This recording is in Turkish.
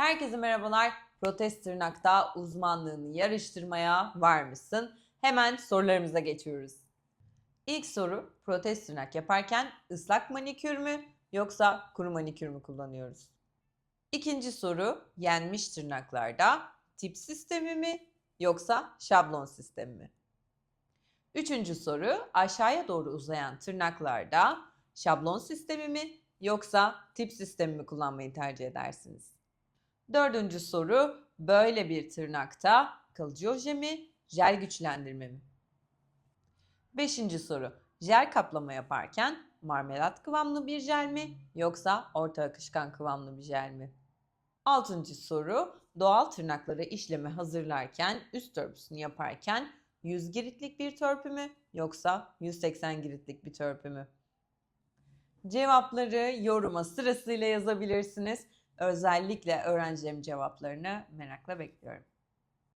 Herkese merhabalar. Protest tırnakta uzmanlığını yarıştırmaya var mısın? Hemen sorularımıza geçiyoruz. İlk soru, protest tırnak yaparken ıslak manikür mü yoksa kuru manikür mü kullanıyoruz? İkinci soru, yenmiş tırnaklarda tip sistemi mi yoksa şablon sistemi mi? Üçüncü soru, aşağıya doğru uzayan tırnaklarda şablon sistemi mi yoksa tip sistemi mi kullanmayı tercih edersiniz? Dördüncü soru, böyle bir tırnakta kalıcı oje mi, jel güçlendirme mi? Beşinci soru, jel kaplama yaparken marmelat kıvamlı bir jel mi yoksa orta akışkan kıvamlı bir jel mi? Altıncı soru, doğal tırnakları işleme hazırlarken üst törpüsünü yaparken 100 giritlik bir törpü mü yoksa 180 giritlik bir törpü mü? Cevapları yoruma sırasıyla yazabilirsiniz. Özellikle öğrencilerim cevaplarını merakla bekliyorum.